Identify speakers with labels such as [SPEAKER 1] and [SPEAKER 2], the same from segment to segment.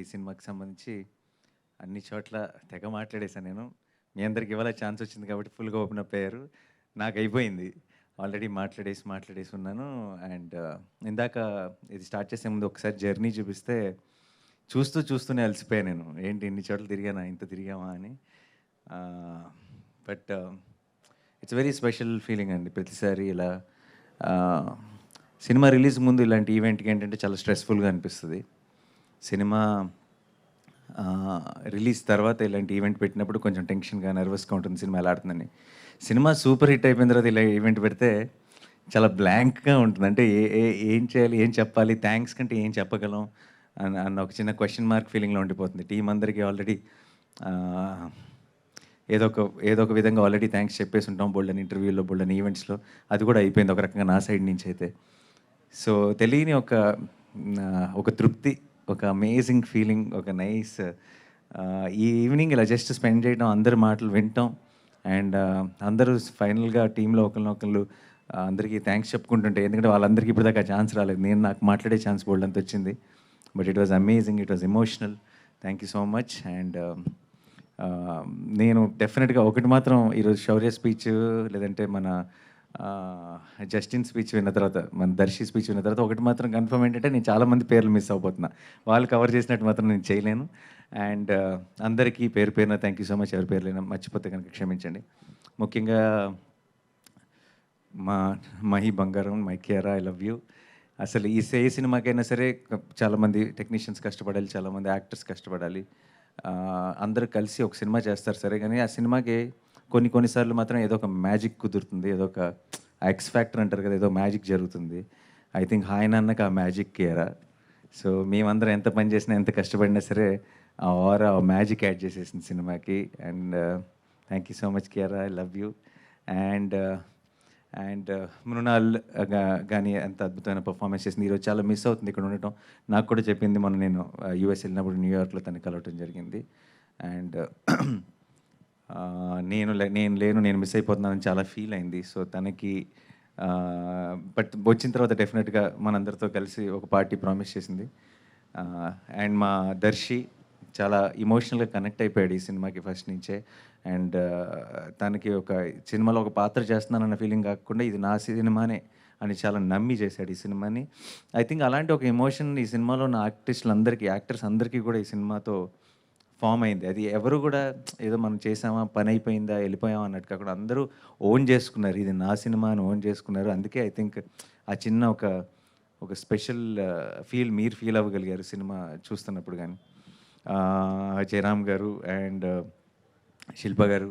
[SPEAKER 1] ఈ సినిమాకి సంబంధించి అన్ని చోట్ల తెగ మాట్లాడేశాను నేను. మీ అందరికి ఇవాళ ఛాన్స్ వచ్చింది కాబట్టి ఫుల్గా ఓపెన్ అప్ అయ్యారు. నాకు అయిపోయింది. ఆల్రెడీ మాట్లాడేసి మాట్లాడేసి ఉన్నాను. అండ్ ఇందాక ఇది స్టార్ట్ చేసే ముందు ఒకసారి జర్నీ చూపిస్తే చూస్తూ చూస్తూనే అలసిపోయాను నేను. ఏంటి ఇన్ని చోట్ల తిరిగానా? ఇంత తిరిగామా అని. But it's very special feeling అండి. ప్రతిసారి ఇలా సినిమా రిలీజ్ ముందు ఇలాంటి ఈవెంట్కి ఏంటంటే చాలా స్ట్రెస్ఫుల్గా అనిపిస్తుంది. సినిమా రిలీజ్ తర్వాత ఇలాంటి ఈవెంట్ పెట్టినప్పుడు కొంచెం టెన్షన్గా నర్వస్గా ఉంటుంది సినిమా ఎలా ఆడుతుందని. సినిమా సూపర్ హిట్ అయిపోయిన తర్వాత ఇలా ఈవెంట్ పెడితే చాలా బ్లాంక్గా ఉంటుంది. అంటే ఏ ఏ ఏం చేయాలి ఏం చెప్పాలి థ్యాంక్స్ కంటే ఏం చెప్పగలం అన్న అన్న ఒక చిన్న క్వశ్చన్ మార్క్ ఫీలింగ్లో ఉండిపోతుంది. టీం అందరికీ ఆల్రెడీ ఏదో ఒక ఏదో ఒక విధంగా ఆల్రెడీ థ్యాంక్స్ చెప్పేసి ఉంటాం. బోల్డన్ ఇంటర్వ్యూలో బోల్డన్ ఈవెంట్స్లో. అది కూడా అయిపోయింది ఒక రకంగా నా సైడ్ నుంచి అయితే. సో తెలియని ఒక ఒక తృప్తి ఒక అమేజింగ్ ఫీలింగ్ ఒక నైస్ ఈ ఈవినింగ్ ఇలా జస్ట్ స్పెండ్ చేయడం అందరి మాటలు వింటాం. అండ్ అందరూ ఫైనల్గా టీంలో ఒకరిని ఒకళ్ళు అందరికీ థ్యాంక్స్ చెప్పుకుంటుంటే ఎందుకంటే వాళ్ళందరికీ ఇప్పటిదాకా ఛాన్స్ రాలేదు. నేను నాకు మాట్లాడే ఛాన్స్ బోల్డంత వచ్చింది. But it was amazing it was emotional thank you so much and నేను డెఫినెట్గా ఒకటి మాత్రం ఈరోజు శౌర్య స్పీచ్ లేదంటే మన జస్టిన్ స్పీచ్ విన్న తర్వాత మన దర్శి స్పీచ్ విన్న తర్వాత ఒకటి మాత్రం కన్ఫర్మ్ ఏంటంటే నేను చాలామంది పేర్లు మిస్ అవ్వబోతున్నా వాళ్ళు కవర్ చేసినట్టు మాత్రం నేను చేయలేను. అండ్ అందరికీ పేరు పేరున థ్యాంక్ యూ సో మచ్ ఎవరి పేర్లైనా మర్చిపోతే కనుక క్షమించండి. ముఖ్యంగా మా మహి బంగారం మై ఐ లవ్ యూ. అసలు ఈ సే సినిమాకైనా సరే చాలామంది టెక్నీషియన్స్ కష్టపడాలి చాలామంది యాక్టర్స్ కష్టపడాలి. అందరూ కలిసి ఒక సినిమా చేస్తారు సరే కానీ ఆ సినిమాకి కొన్ని కొన్నిసార్లు మాత్రం ఏదో ఒక మ్యాజిక్ కుదురుతుంది ఏదో ఒక ఎక్స్ ఫ్యాక్టర్ అంటారు కదా ఏదో మ్యాజిక్ జరుగుతుంది. ఐ థింక్ హాయ్ నాన్నకి ఆ మ్యాజిక్ కేరా. సో మేమందరం ఎంత పని చేసినా ఎంత కష్టపడినా సరే ఆ ఆర్ ఆ మ్యాజిక్ యాడ్ చేసేసింది సినిమాకి. And thank you so much Kiara I love you and and Mrunal uh, కానీ ఎంత అద్భుతమైన పర్ఫార్మెన్స్ చేసింది. ఈరోజు చాలా మిస్ అవుతుంది ఇక్కడ ఉండటం. నాకు కూడా చెప్పింది మొన్న నేను uh, యూఎస్ వెళ్ళినప్పుడు న్యూయార్క్లో తను కలవటం జరిగింది. అండ్ నేను లే- నేను లేను నేను మిస్ అయిపోతున్నానని చాలా ఫీల్ అయింది. సో తనకి బట్ వచ్చిన తర్వాత డెఫినెట్గా మనందరితో కలిసి ఒక పార్టీ ప్రామిస్ చేసింది. అండ్ మా దర్శి చాలా ఇమోషనల్గా కనెక్ట్ అయిపోయాడు ఈ సినిమాకి ఫస్ట్ నుంచే. అండ్ తనకి ఒక సినిమాలో ఒక పాత్ర చేస్తున్నానన్న ఫీలింగ్ కాకుండా ఇది నా సినిమానే అని చాలా నమ్మి చేశాడు ఈ సినిమాని. ఐ థింక్ అలాంటి ఒక ఎమోషన్ ఈ సినిమాలో ఉన్న ఆర్టిస్టులు అందరికీ యాక్టర్స్ అందరికీ కూడా ఈ సినిమాతో ఫామ్ అయింది. అది ఎవరు కూడా ఏదో మనం చేసామా పని అయిపోయిందా వెళ్ళిపోయామా అన్నట్టు కాకుండా అందరూ ఓన్ చేసుకున్నారు. ఇది నా సినిమా అని ఓన్ చేసుకున్నారు. అందుకే ఐ థింక్ ఆ చిన్న ఒక ఒక స్పెషల్ ఫీల్ మీరు ఫీల్ అవ్వగలిగారు సినిమా చూస్తున్నప్పుడు కానీ. జయరామ్ గారు అండ్ శిల్ప గారు.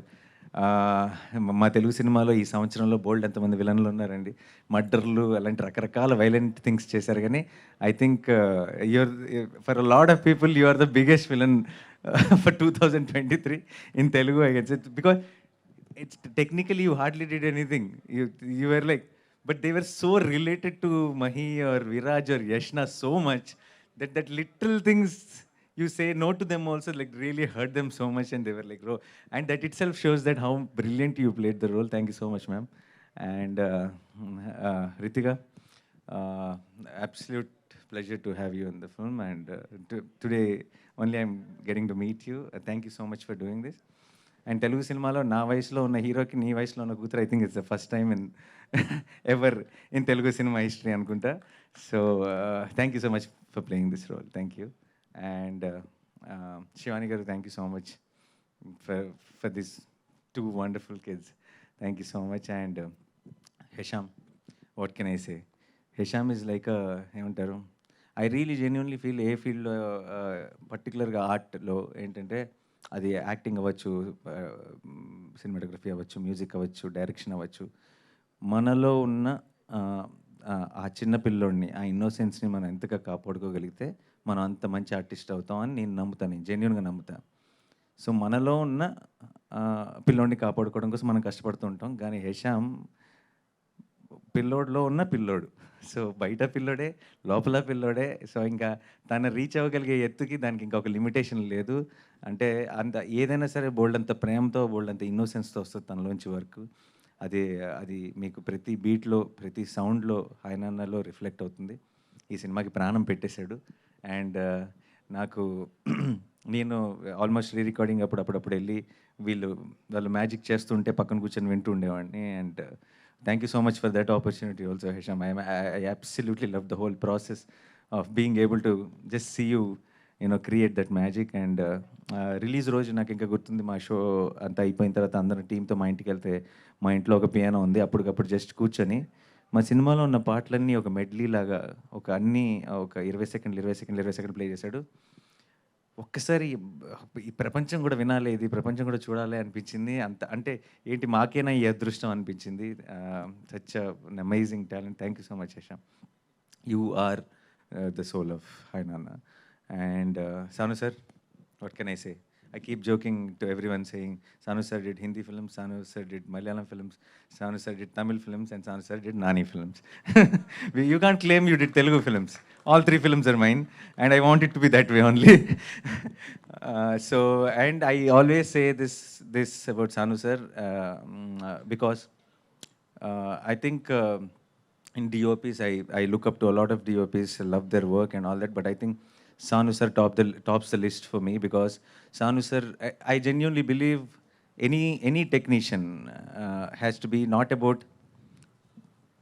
[SPEAKER 1] మా తెలుగు సినిమాలో ఈ సంవత్సరంలో బోల్డ్ ఎంతమంది విలన్లు ఉన్నారండి. మర్డర్లు అలాంటి రకరకాల వైలెంట్ థింగ్స్ చేశారు కానీ I think your for lot of people you are the biggest villain for 2023 in Telugu, I guess. It, because it's technically you hardly did anything. You, you were like, but they were so related to Mahi or Viraj or Yashna so much that that little things you say no to them also like really hurt them so much and they were like bro and that itself shows that how brilliant you played the role thank you so much ma'am and uh, uh, ritika uh, absolute pleasure to have you in the film. And uh, to- today only I'm getting to meet you. Uh, thank you so much for doing this. And Telugu సినిమాలో నా వయసులో ఉన్న హీరోకి నీ వయసులో ఉన్న కూతురు I think it's the first time in ever in Telugu cinema history అనుకుంటా. So thank you so much for playing this role thank you and Shivani garu thank you so much for for this two wonderful kids thank you so much and Hesham what can I say Hesham is like ఏమంటారు? I really genuinely feel ఏ ఫీల్డ్లో పర్టికులర్గా ఆర్ట్లో ఏంటంటే అది acting అవ్వచ్చు cinematography అవ్వచ్చు music అవ్వచ్చు direction అవ్వచ్చు. మనలో ఉన్న ఆ, చిన్న పిల్లోడిని ఆ ఇన్నోసెన్స్ని మనం ఎంతగా కాపాడుకోగలిగితే మనం అంత మంచి ఆర్టిస్ట్ అవుతాం అని నేను నమ్ముతాను నేను జెన్యున్గా నమ్ముతాను సో మనలో ఉన్న పిల్లోడిని కాపాడుకోవడం కోసం మనం కష్టపడుతూ ఉంటాం. కానీ హెషామ్ పిల్లోడులో ఉన్న పిల్లోడు. సో బయట పిల్లోడే లోపల పిల్లోడే. సో ఇంకా తను రీచ్ అవ్వగలిగే ఎత్తుకి దానికి ఇంకొక లిమిటేషన్ లేదు. అంటే అంత ఏదైనా సరే బోల్డ్ అంత ప్రేమతో బోల్డ్ అంత ఇన్నోసెన్స్తో వస్తుంది తనలోంచి వర్క్. అది అది మీకు ప్రతి బీట్లో ప్రతి సౌండ్లో ఆయనలో రిఫ్లెక్ట్ అవుతుంది. ఈ సినిమాకి ప్రాణం పెట్టేశాడు. అండ్ నాకు నేను ఆల్మోస్ట్ రీ రికార్డింగ్ అప్పుడు అప్పుడప్పుడు వెళ్ళి వీళ్ళు వాళ్ళు మ్యాజిక్ చేస్తుంటే పక్కన కూర్చొని వింటూ ఉండేవాడిని. And thank you so much for that opportunity also Hesham I I absolutely love the whole process of being able to just see you you know create that magic and release రోజు నాకు ఇంకా గుర్తుంది మా show అంతా అయిపోయిన తర్వాత అందరం టీంతో మా ఇంటికి వెళ్తే మా ఇంట్లో ఒక పియానో ఉంది. అప్పటికప్పుడు జస్ట్ కూర్చొని మా సినిమాలో ఉన్న పాటలన్నీ ఒక మెడ్లీ లాగా ఒక అన్ని ఒక ఇరవై సెకండ్లు ఇరవై సెకండ్లు ఇరవై సెకండ్ ప్లే చేశాడు. ఒక్కసారి ఈ ప్రపంచం కూడా వినాలేదు ప్రపంచం కూడా చూడాలి అనిపించింది. అంత అంటే ఏంటి మాకేనా ఈ అదృష్టం అనిపించింది? Such amazing talent thank you so much Yasha you are the soul of hi Nanna and Sanu sir what can I say I keep joking to every one saying Sanu sir did Hindi films Sanu sir did Malayalam films Sanu sir did Tamil films and Sanu sir did Nani films you can't claim you did Telugu films All three films are mine, and I want it to be that way only. uh, so, and I always say this this about Sanu sir uh, mm, uh, because uh, I think. Uh, in DOPs, I, I look up to a lot of DOPs, love their work and all that, but I think Sanu sir top the, tops the list for me because Sanu sir, I, I genuinely believe any, any technician uh, has to be not about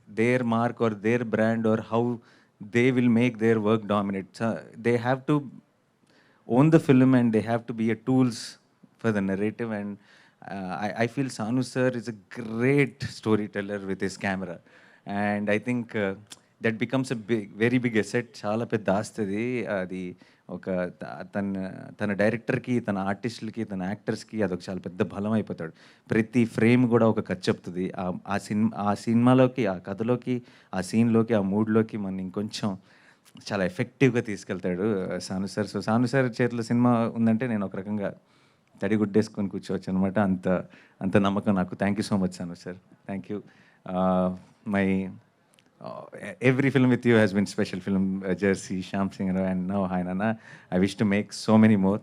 [SPEAKER 1] their mark or their brand or how they will make their work dominate. So they have to own the film and they have to be a tools for the narrative. And uh, I, I, feel Sanu sir is a great storyteller with his camera. And I think uh, that becomes a big, very big asset. Chala peddastadi, uh, the ఒక తన తన డైరెక్టర్కి తన ఆర్టిస్టులకి తన యాక్టర్స్కి అదొక చాలా పెద్ద బలం అయిపోతాడు. ప్రతి ఫ్రేమ్ కూడా ఒక కథ చెప్తుంది. ఆ- ఆ సినిమా ఆ సినిమాలోకి ఆ కథలోకి ఆ సీన్లోకి ఆ మూడ్లోకి మన ఇంకొంచెం చాలా ఎఫెక్టివ్గా తీసుకెళ్తాడు Sanu sir. So Sanu sir చేతిలో సినిమా ఉందంటే నేను ఒక రకంగా తడి గుడ్డేసుకొని కూర్చోవచ్చు అనమాట అంత అంత నమ్మకం నాకు. Thank you so much Sanu sir. Thank you my uh, every film with you has been special film. Uh, Jersey, Sham Singh, and now Hainana. I wish to make so many more.